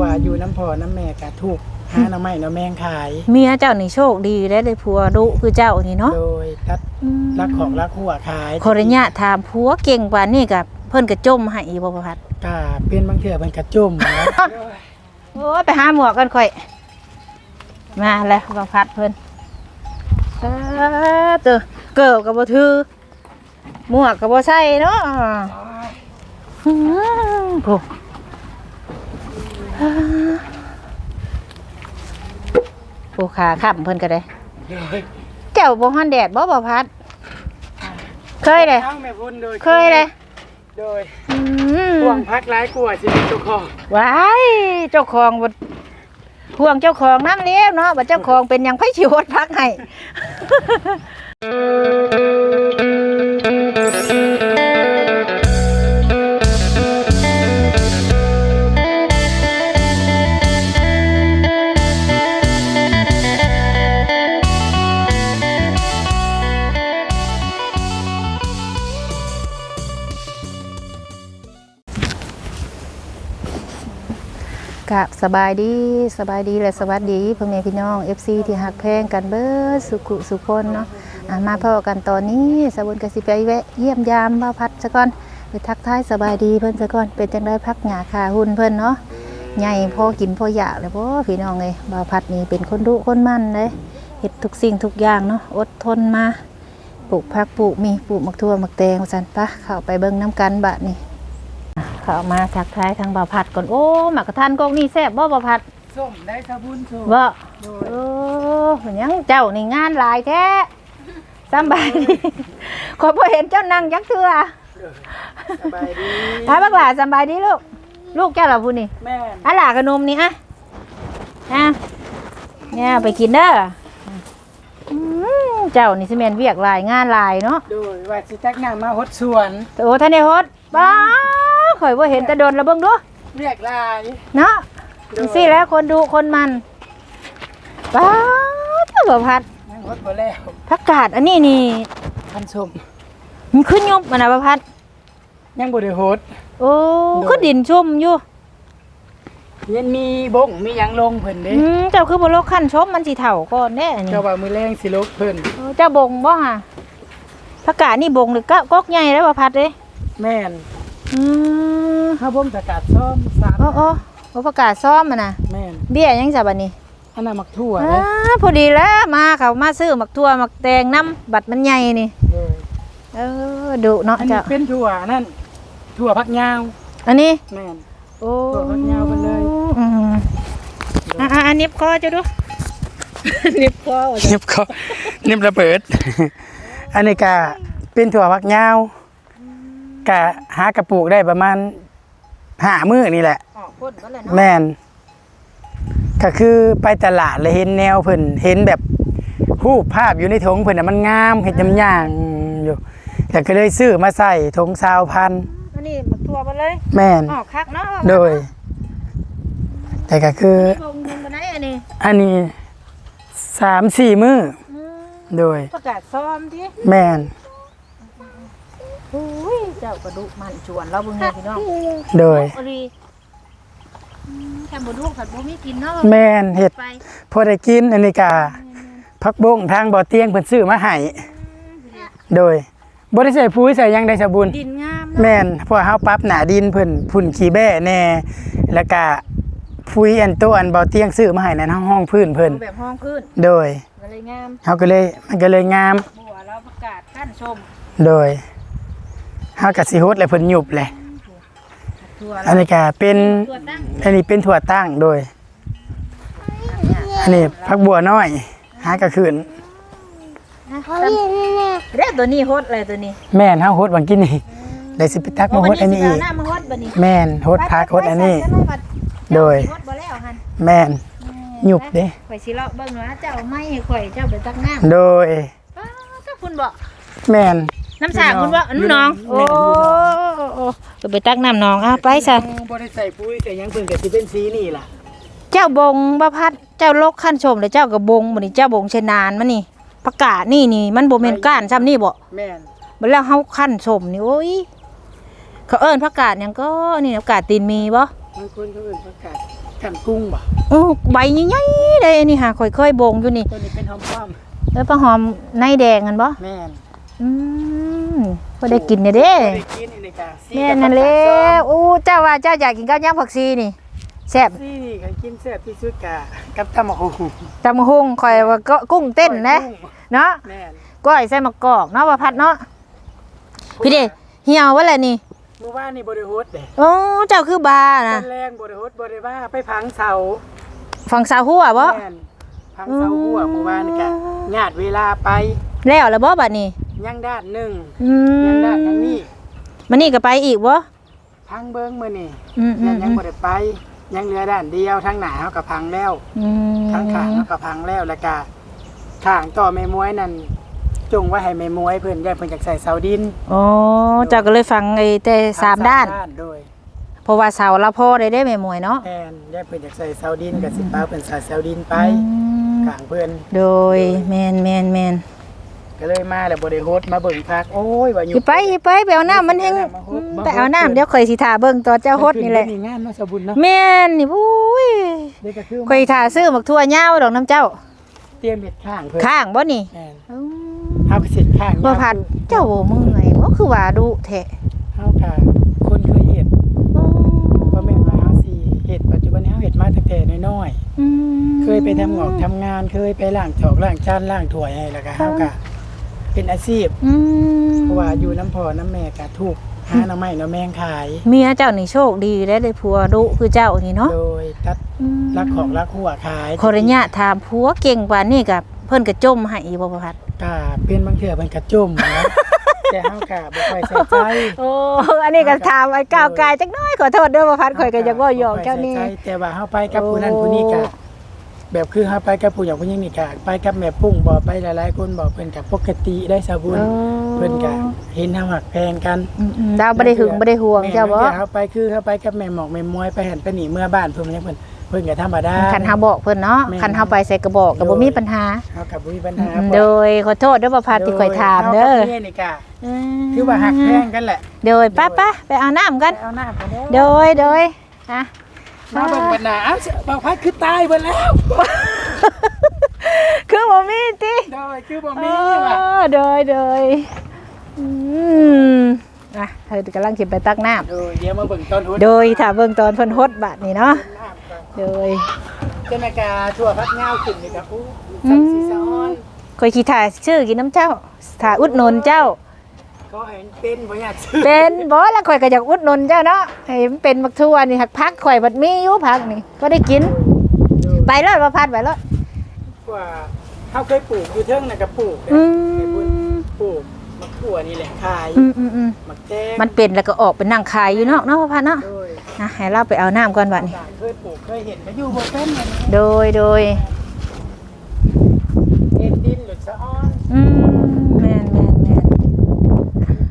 ว่าอยู่น้ำพ่อน้ำแม่ก็ถูกหาหน้ำไม้หน้ำแมงขาย เมียเจ้านี่โชคดีได้ได้ผัวดุคือเจ้านี่เนาะโดยรักรักของรักหัวขายขออนุญาตถามผัวเก่งปานนี้กับเพิ่นกระจมให้บ่ประพัดก็เป็นบางเทื่อมันกระจุ่มนะโอ้ยไปหาหมวกกันค่อย มาแล้วประพัดเพิ่นเออเตอเกิบกับบ่ถือหมวกกับบ่ใส่เนาะอืมโผู้ ผู้ขาขับเพิ่นก็ได้โดยเจ้าบ่ฮ้อนแดดบ่ประพัด เคยเลยทั้งแม่พุ่นโดยเคยเลยโดยอืมห่วงพักร้ายกลัวชีวิตเจ้าของว้ายเจ้าของบ่ห่วงเจ้าของน้ำเลี้ยวเนาะบ่เจ้าของเป็นหยังไผสิโหดพักให้ กับสบายดีสบายดีและสวัสดีพ่อแม่พี่น้อง FC ที่หักแพงกันเบิดสุขุสุคนเนาะมาพอกันตอนนี้สบุญกสิไปแวะเยี่ยมยามบ่าวพัดซะก่อนไปทักทายสบายดีเพิ่อนซะก่อนเป็นจังได้พักหญ้าคาหุ่นเพิ่อนเนาะใหญ่พอกินพออยากเลยบ่อพี่น้องเอ้ยบ่าวพัดนี่เป็นคนดุคนมั่นเลยเฮ็ดทุกสิ่งทุกอย่างเนาะอดทนมาปลูกผักปลูกมีปลูกมักทั่วมักแตงว่าซั่นปะเข้าไปเบิ่งน้ำกันบัดนี้ เข้ามาทักทายทางบ่าวพัดก่อนโอ้หมักกระทันกองนี่แซ่บบ่บ่าวพัดส้มได้สะบุญส้มบ่โดยโอ้เป็นหยังเจ้านี่งานหลายแท้สำบายดีขอยบ่เห็นเจ้านั่งยักเทื่อสบายดีหาบักหลาสำบายดีลูกลูกเจ้าเหรอผู้นี่แม่นอะหลาขนมนี่อะอะเนี่ยไปกินเด้ออืมเจ้านี่สิแม่นเวียกหลายงานหลายเนาะโดยว่าสิจักน้ำมาหดสวนโอ้ท่านได้ฮดบ้า ข่อยบ่เห็นแต่โดนแล้วเบิ่งดูเรียกลายเนาะจังซี่แหล้วคนดูคนมันป้าดบ่พัดยังหดบ่แล้วผักกาดอันนี้นี่พันส้มมันขึ้นยบมันนะบ่พัด ยังบ่ได้หดโอ้โดยก็ดินชุ่มอยู่ยังมีบงมีหยังลงเพิ่นเด้อืมเจ้าคือบ่โลกขั้นชมมันสิเฒ่าก่อนแน่อันนี้เจ้าว่ามือแรงสิลกเพิ่นเออเจ้าบงบ่ฮะผักกาดนี่บงหรือก็กอกใหญ่แล้วบ่พัดเด้แม่น อืมข้าวบ่มสกัดส้มสามโอ้โอ้โอ้ผักกาดซ้อมมันน่ะ แม่นเบี้ยยังซะบัดนี้อันนั้นมักทั่วอ่เด้าพอดีแล้วมาเขามาซื้อหมักทั่วหมักแตงน้ำบัดมันใหญ่นี่ เลยเออดุเนาะอันนี้เจ้าเป็นถั่วนั่นถั่วผักยาวอันนี้ แม่น โอ้ตัวพักยาวไปเลย อืมอะอะอันนี้คอจะดู นิบคอเนีบเขาเนีบระเบิด อันนี้ก็เป็นถั่วผักยาว กะหากระปุกได้ประมาณห้ามื้อนี่แหละ ออกพ่นก็เลยเนาะแม่น ก็คือไปตลาดเลยเห็นแนวเพิ่นเห็นแบบรูปภาพอยู่ในถุงเพิ่นน่ะมันงามเห็นจำย่างอยู่แต่ก็เลยซื้อมาใส่ถุงซาวพันอันนี้หมักทั่วไปเลยแม่น ออกคักเนาะโดย แต่ก็คือ ลงดินไปไหนอันนี้อันนี้สามสี่มื้ออืมโดย ประกาศซ้อมที่แม่นโอ้ยเจ้ากระดูกมันชวนเราเบิ่งเลยพี่น้องโดยอรีอืมแค่บ่ดูผัดบ่มีกินเนาะแม่นเห็ดไปพอได้กินอันนี้กาพักบงทางบ่อเตียงเพิ่นซื้อมาให้โดยบ่ได้ใส่ปุ๋ยใส่หยังได้สบุญดินงามแม่นเพราะว่าเฮาปรับหน้าดินเพิ่นพุ่นขี้แบ้แน่แล้วก็ปุ๋ยอันโตอันบ่อเตียงซื้อมาให้นั่นห้องพื้นเพิ่นแบบห้องขึ้นโดยก็เลยงามเฮาก็เลยมันก็เลยงามบัวเราประกาศกั้นชมโดย เฮาก็สิฮดแล้วเพิ่นหยุบเลยทั่วอันนี้ก็เป็นตัวตั้งอันนี้เป็นถั่วตั้งโดย อันนี้ผักบัวน้อยหากระคืนเรียกตัวนี้โฮดเลยตัวนี้แม่นเฮาฮดวังกินนี่ได้สิไปตักมาฮดอันนี้อีกหน้ามาฮดบัดนี้แม่นฮดพักฮดอันนี้ โดยฮดบ่แล้วหั่นแม่นหยุบเด้ข่อยสิเลาะเบิ่งว่าเจ้าไม่ให้ข่อยเจ้าไปตักน้ำโดยป้าถ้าคุณบ่แม่น น้ำสากคุณบ่อยู่น้องอยู่โอ้อยู่โอ้โอ้ไปตักน้ำน้องอะไปซะบ่ได้ใส่ปุ๋ยแต่ยังเพิ่นก็สิเป็นสีนี่ล่ะ เจ้าบงบ่พัด เจ้าลกขั้นชมแล้วเจ้าก็บงบัดนี้เจ้าบงชนานมันนี่ประกาศนี่นี่ มันบ่แม่นก้านซ้ำนี่บ่แม่นบัดแล้วเฮาขั้นชมนี่โอ้ยเขาเอิ้นประกาศหยังก็นี่ประกาศตีนมีบ่บางคนเขาเอิ้นผักกาดกันกุ้งบ่โอ้ใบใหญ่ๆเลยอันนี่ค่ะค่อยๆบงอยู่นี่ตัวนี้เป็นหอมป้อมแล้วปลาหอมในแดงกันบ่แม่น อืมบ่ได้กินเนี่ยเด้บ่ได้กินอันนี้กะซี่แม่นนั่นแหละอู้เจ้าว่าเจ้าอยากกินข้าวยำผักชีนี่แซ่บซี่นี่ก็กินแซ่บที่สุดกะกับตำบักหุ่งตำบักหุ่งข่อยว่าก็กุ้งเต้นนะกุ้งเนาะแม่นก้อยใส่มะกอกเนาะว่าพัดเนาะพี่เด้เหี่ยวว่าแหละนี่เมื่อวานนี่บ่ได้โฮสเด้โอ้เจ้าคือบาตนะอนแรงบ่ได้โฮสบ่ได้ว่าไปพังเสาฝั่งสาวหัวบ่ แม่นพังเสาหัวเมื่อวานนี่กะญาติเวลาไปแล้วแล้วบ่บัดนี้ ยังด้านหนึงอืยังมด้านทางนี้มันนี่ก็ไปอีกบ่พังเบิ่งมื้อนี่อืมอืยังมยังบ่ได้ไป ยังเหลือด้านเดียวทางหน้าเฮาก็พังแล้วอืมทางข้างเฮาก็พังแล้วแล้วก็ข้างต่อแม่มวยนั่นจงไว้ให้แม่มวยเพิ่นย่าเพิ่นอยากใส่เสาดินอ๋อเจ้าก็เลยฟังไอ้แต่สามด้าน โดยเพราะว่าเสาละพ่อได้ได้แม่มวยเนาะแอนย่าเพิ่นอยากใส่เสาดินก็สิป้าเพิ่นใส่เสาดินไปอืมข้างเพิ่นโดยแมนแมนแมน ก็เลยมาแล้วบ่ได้โฮสมาเบิ่งพักโอ้ยว่าอยู่ สิไปสิไปไปเอาน้ำมันแห้งไปเอาน้ำมาฮดไปเอาน้ำเดี๋ยวข่อยสิท่าเบิ่งตอนเจ้าฮดนี่แหละ มีงานเนาะสบุญเนาะแม่นนี่อุ้ยเด็กก็คือข่อยท่าซื้อหมักทั่วยาวดอกน้ำเจ้า เตรียมเฮ็ดข้างเพิ่นข้างบ่นี่แม่นอืมเฮาก็สิข้างบ่พัดเจ้าบ่เมื่อยบ่คือว่าดุแท้เฮาก็คนเคยเฮ็ดบ่แม่นว่าเฮาสิเฮ็ดปัจจุบันนี้เฮาเฮ็ดมาตั้งแต่น้อยๆอืมเคยไปทำงอกทำงานเคยไปล้างจอกล้างจานล้างถ้วยให้แล้วก็เฮาก็ เป็นอาชีพอืมเพราะว่าอยู่น้ำพ่อน้ำแม่ก็ถูกหาหน่อไม้หน่อแมงขาย เมียเจ้านี่โชคดีได้ได้ผัวดุคือเจ้านี่เนาะโดยตัดอืมรักของรักหัวขายขออนุญาตถามผัวเก่งปานนี้กับเพิ่นก็จมให้อีบ่ประพัดก็เป็นบางเทื่อมันกระจุ่มนะแต่เฮาก็บ่ค่อยใส่ใจโอ้อันนี้ก็ถามไอ้ก้าวกายจักหน้อยขอโทษเด้อประพัดข่อยก็จะบ่หยอกเจ้านี่บ่ค่อยใส่ใจแต่ว่าเฮาไปกับผู้นั้นโอ้ผู้นี้ก็ แบบคือเฮาไปกับผู้อย่างผู้หญิงนี่ก็ไปกับแม่ปุ้งบ่ไปหลายๆคนบ่เพิ่นก็ปกติได้สาบุญเพิ่นก็เห็นเฮาหักแพงกันอืมๆดาวบ่ได้หึงบ่ได้ห่วงเจ้าบ่แม่นเฮาไปคือเฮาไปกับแม่หมอกแม่มวยไปหันไปหนีเมื่อบ้านเพิ่นมันยังเพิ่นเพิ่นก็ธรรมดา คันเฮาบอกเพิ่นเนาะแม่นคันเฮาไปใส่กระบอกก็บ่มีปัญหาเฮาก็บ่มีปัญหาอืมโดยขอโทษเด้อประพัดที่ข่อยถามเด้อฮกับแม่นี่ก็คือว่าหักแพงกันแหละ โดยป้าป้าไปเอาน้ำกัน เอาหน้าไปเด้โดยโดยฮะ มาเบิ่งปัญหาอ้าวบางพัดคือตายเบิดแล้วคือบ่มีติโดยคือบ่เอมีว่ะอโดยโดยอืมอะเธอกำลังสิไปตักน้ำโดยเดี๋ยวมาเบิ่งต้นหุ้นโดยถ้าเบิ่งตอนเพิ่นฮดบาดนี่เนาะน้ำก่อนโดยเจ้าแม่กาทั่วพัดเงาขึ้นนี่ก็อู้อืสัมนสีสะออนข่อยขี้ถ่าชื่อกินน้ำเจ้าถ่าอุดหนุนเจ้า ก็เห็นเป็นบ่อยากซื้อเป็นบ่แล้วข่อยก็อยากอุดหนุนเจ้าเนาะให้มันเป็นบักทั่วนี่หักพักข่อยบัดมีอยู่พักนี่ก็ได้กิน ไปรอดบ่พัดไปรอดกว่าเฮาเคยปลูกอยู่เทิงน่ะก็ปลูกนะอืมให้บุญปลูกมะขั่วนี่แหละขายอืมอืมอืมมะแตงมันเป็นแล้วก็ออกเป็นนั่งขายอยู่นอกเนาะพ่อพัดเนาะโดยนะให้เราไปเอาน้ำก่อนบัดนี้ เคยปลูกเคยเห็นก็อยู่บ่เป็นนั่นโดยโดย เห็นดินหลุดสะออน อืมแม่นแม่นแม่น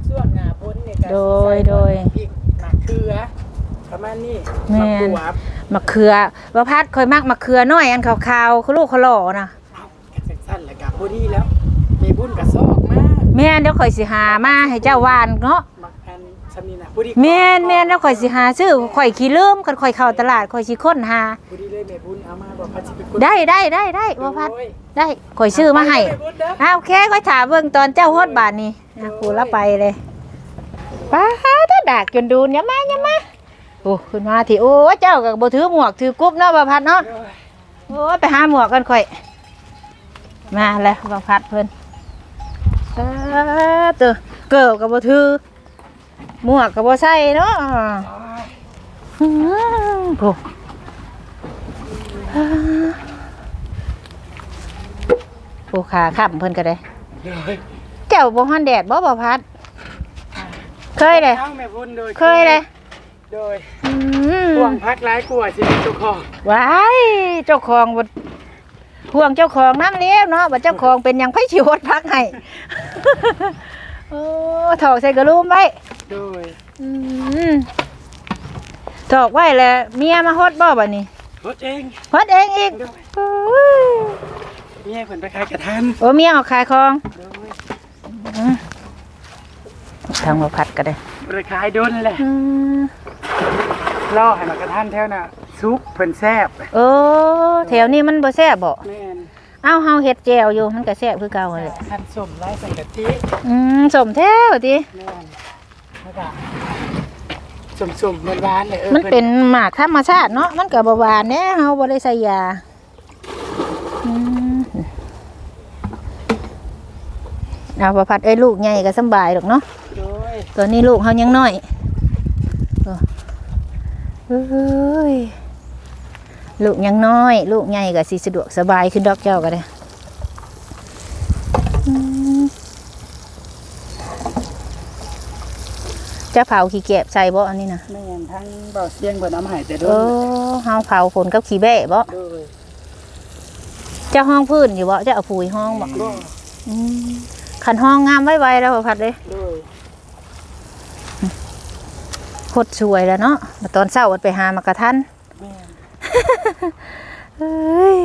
ช่วงหน้าฝนนี่ก็ โดยโดย พริกมะเขือประมาณนี้แม่นมะกรูดมะเขือว่าพัดข่อยมักมะเขือน้อยอันขาวๆเขาลูกเขาหล่อนะเอ้ากระสั้นๆแล้วก็พอดีแล้วมีบุญกับซอกมาแม่นเดี๋ยวข่อยสิหามาให้เจ้าวานเนาะมักอันชำนี้นะพอดีแม่นแม่นแล้วข่อยสิหาซื้อข่อยขี้ลืมคันข่อยเข้าตลาดข่อยสิค้นหา พอดีเลยแม่บุญเอามาบอกพัดสิเป็นคนได้ได้ได้ได้ว่าพัด โอ้ยได้ข่อยซื้อมาให้ แบุญเด้อ อ้าวโอเคข่อยถามเบิ่งตอนเจ้าฮอดบาทนี่อะกูละไปเลย ป้าถ้าดากจนดูนอย่ามาอย่ามาโอ้ขึ้นมาที่โอ้เจ้าก็บ่ถือหมวกถือกุ๊บเนาะบ่าพัดเนาะโอ้ยโอ้ยไปหาหมวกกันข่อย มาแล้วบ่าพัดเพิ่นเออเตอเกิบก็บ่ถือหมวกก็บ่ใส่เนาะอืมโอ้โอ้ขาขับเพิ่นก็ได้โดยเจ้าบ่ฮอนแดดบ่บ่พัด เคยเลยอาแม่บุญโดยเคยเลย โดยอืมห่วงพักร้ายกลัวสิเป็นเจ้าของว้ายเจ้าของบ่ห่วงเจ้าของน้ำเลี้ยวเนาะว่าเจ้าของเป็นหยังไผสิฮดพักให้ โอ้ถอกใส่กระลุมไว้ โดยอืมถอกไว้แล้วเมียมาฮดบ่บัดนี้รถเองฮดเองอีกโดยโอ้ยนี่ให้เพิ่นไปขายกระทันโอ้เมียออกขายของ โดย ทางมาพัดก็ได้ไปขายโดนแหละล่อให้มากระทันแถวน่ะซุปเพิ่นแซ่บเออแถวนี้มันบ่แซ่บบ่แม่นเอ้าเฮาเฮ็ดแจ่วอยู่มันก็แซ่บคือเก่าเลยท่านสมไร้ใส่กะทิอืมสมแท้ว่าติแม่นแล้วก็สมๆหวานๆเลยเออมันพิ่เป็นหมากธรรมชาติเนาะมันก็บ่หวานแน่เฮาบ่ได้ใส่ยาอืม เอาประพัดเอ้ยลูกใหญ่ก็สำบายดอกเนาะโดยตัวนี้ลูกเขายังน้อยเออเอ้ยลูกยังน้อย ลูกใหญ่ก็สิสะดวกสบายขึ้นดอกเจ้าก็ได้อืมจะเผาขี้เก็บใส่บ่อันนี้นะแม่นทั้งเบาเสียงเพิ่นเอามาให้แต่โดเอนอเฮาเผาฝนกับขี้แบะบ่โดยเจ้าห้องพื้นอยู่บ่เจ้าเอาปุ๋ยห้องบ่โดยอืม ขันห้องงามไว้ๆแล้วบ่พัดเลยโดยโคตรสวยแล้วเนาะมาตอนเช้าวันไปหามากระทันแม่นเฮ้ย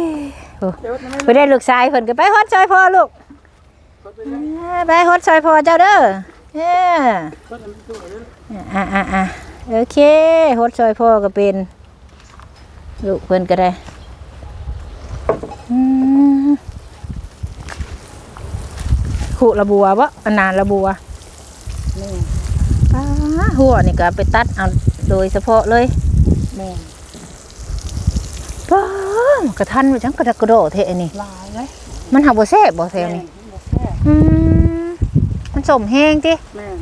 โอ้เดี๋ยวมันไปได้ลูกชายเพิ่นก็ไปฮอดซอยพ่อลูกคนไปเลยเอ้ยไปฮอดซอยพ่อเจ้าเด้อเอ้ยคนมันตัวเลยอะอะอะโอเคฮอดซอยพ่อก็เป็น ลูกเพิ่นก็ได้อืม ขู่ระบัวบ่อันนานระบัวนี่ป้าหัวนี่ก็ไปตัดเอาโดยเฉพาะเลยแม่นป้ากระทันไปจังกระดกกระโดดเทอันนี่ลายเลยมันหักบ่แซ่บบ่แซ่บนี่ บ่แซ่บอืมมันสมแห้งติแม่น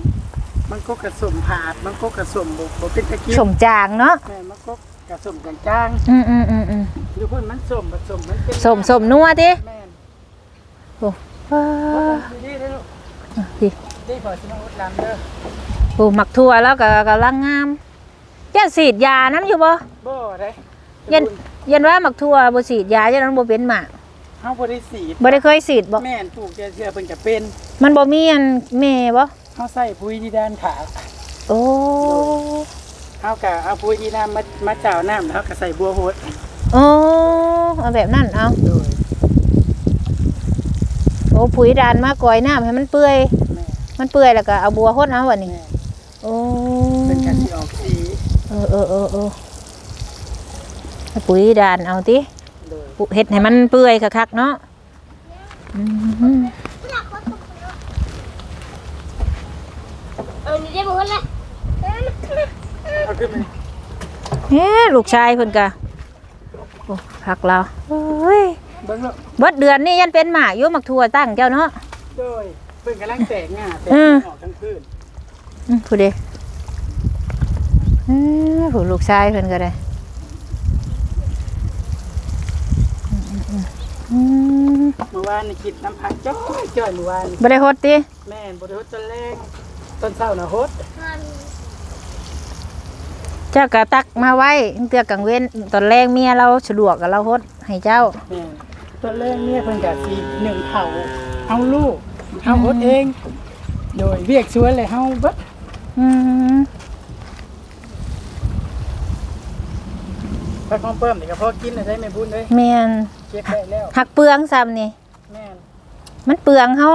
มันก็กระสมผาด มันก็กระสมบ่บ่เป็นตะกี้สมจางเนาะ แม่นมันก็กระสมกันจ้างอืมอืมอืมอืมอยู่เพิ่นมันสมผสมมันเป็นสมสมนัวติแม่นป้าดีดีเด้อ ลูกพี่ดีพอสิมาอุดลำเด้อโอ้หมักทั่วแล้วก็กำลังงามยันสีดยาน้ำอยู่บ่บ่ได้ยันยันว่าหมักทั่วบ่สีดยายันนั้นบ่เป็นหมากเฮาบ่ได้สีดบ่ได้เคยสีดบ่แม่นปลูกแต่เสื้อเพิ่นจะเป็น มันบ่มีอันแม่บ่เฮาใส่ปุ๋ยที่ด้านขาโอ้เฮาก็เอาปุ๋ยที่น้ำมามาเจ้าน้ำแล้วเฮาก็ใส่บัวโหดโอ้เอาแบบนั้นเอาโดยโอ้ปุ๋ยดานมากอยน้ำให้มันเปื่อยแม่มันเปื่อยแล้วก็เอาบัวหดเอาบัดนี้แม่โอ้เป็นกันสิออกสีเออเออเออเออเอาปุ๋ยดานเอาติโดยปุเฮ็ดให้มันเปื่อยคักๆเนาะอืมเออนี่ได้หมดแล้วเอาขึ้นมาเฮ้ลูกชายเพิ่นกะโอ้พักเราเฮ้ย เบิ่งลูกเบิดเดือนนี่ยันเป็นหมากอยู่หมักทั่วตั้งเจ้าเนาะ โดยเพิ่นกำลังแตกง่าแตกอืม ออกทั้งพื้นอืมผู้เดอือผู้ลูกชายเพิ่นก็ได้อืมอืมอืมเมื่อวานนี่กินน้ำผักจ้อยจ้อยเมื่อวานนี่บ่ได้ฮดติแม่นบ่ได้ฮดต้นแรงต้นเช้าน่ะฮดเจ้าก็ตักมาไว้เตือกังเว้นตอนแรกเมียเราสะดวกกับเราฮดให้เจ้า แม่น ต้นแรกเนี่ยเพิ่นก็สิหนึ่งเผาเอาลูกเฮาฮดเอง โดยเวียกสวนเลยเฮาเบิดอืมถ้าของเพิ่มนี่ก็พอกินได้แม่บุญเด้ยแม่นเก็บได้แล้วหักเปลืองซ้ำนี่ แม่นมันเปลืองเฮา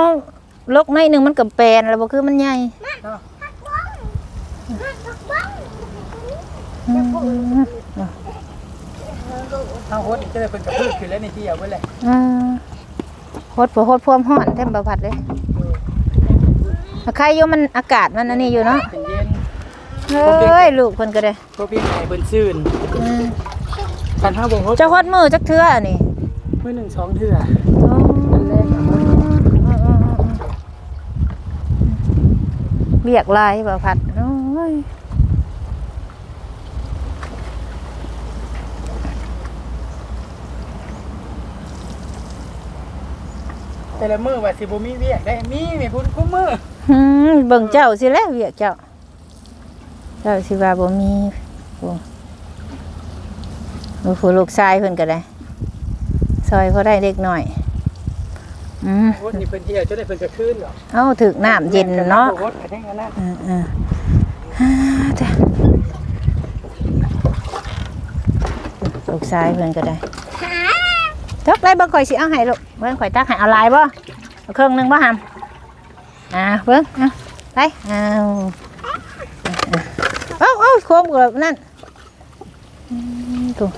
ลกน้อยหนึงมันก็แปลนแล้วบ่คือมันใหญ่เนาะ อืม เฮาฮดนี่จะได้เพิ่นก็พืชขึ้นแล้วในที่เอาไว้แหละอืมฮดบ่ฮดพวมฮ้อนแท้บ่พัดเลยใครอยู่มันอากาศมันอันนี้อยู่เนาะเป็นเย็นเฮ้ยลูกเพิ่นก็ได้พวกพี่ให้เพิ่นซื่นอืมคันเฮาบ่ฮดเจ้าฮดมือจักเทื่ออันนี้มื้อหนึ่งสองเทื่ออันแรกเรียกลายบ่พัดโอ้ย แต่ละมื้อว่าสิบ่มีเวียกได้มีแม่บุญคุมื้อหืมเบิ่งเจ้าสิแล้วเรียกเจ้า เจ้าสิว่าบ่มีโอ้โอ้ผู้ลูกชายเพิ่นก็ได้ ซอยเขาได้เล็กน้อย อืมฮดนี่เพิ่นเที่ยวจะได้เพิ่นก็คืนหรอกเอ้าถึกน้ำเย็นเนาะฮดก็ได้กันนะอืมอืมฮ่าจ้ะลูกชายเพิ่นก็ได้ ทักไรเบิ่งข่อยสิเอาให้ลูกเบิ่งข่อยตักให้เอาหลายบ่เอาเครื่องหนึงบ่หำอ่าเบิ่งเอาไปเอาเอาเอาโคมกับนั่นอืมถูก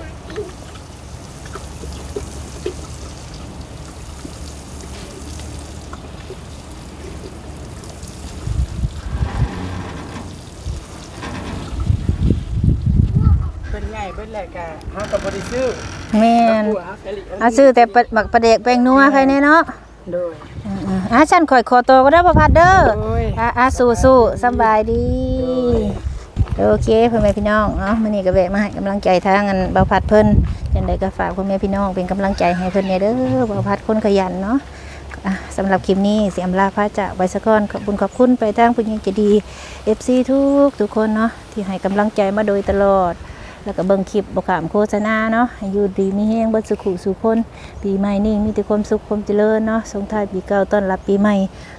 เป็นไงเบิ่ แหละกะเฮาก็บ่ได้ซื้อแม่นหัวกะลิอาซื้อแต่ปะบักประเดกแป้งนัวใครแน่เนาะโดย อ่าๆอะฉันข่อยขอตัวก็ได้อบ่พัดเด้อโอ้ย อะอะสู้ๆสำบายดี โอเคพ่อแม่พี่น้องเนาะมื้อนี้ก็แวะมาให้กำลังใจทางอันเบาพัดเพิ่นจังไดก็ฝากพ่อแม่พี่น้องเป็นกำลังใจให้เพิ่นแน่เด้อเบาพัดคนขยันเนาะอะสำหรับคลิปนี้เสียมลาพระจากไว้ซะก่อนขอบคุณขอบคุณไปทางผู้ใหญ่ใจดี FC ทุกทุกคนเนาะที่ให้กำลังใจมาโดยตลอด แล้วก็เบิ่งคลิปบ่ขามโฆษณาเนาะให้อยู่ดีมีแฮงเบิดสุขุสุขคนปีใหม่นี่มีแต่ความสุขความเจริญเนาะสงท้ายปีเก่าต้อนรับปีใหม่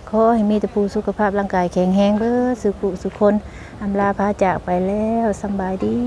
ขอให้มีแต่ผู้สุขภาพร่างกายแข็งแรงเบิดสุขุสุขคนอำลาพาจากไปแล้วสบายดี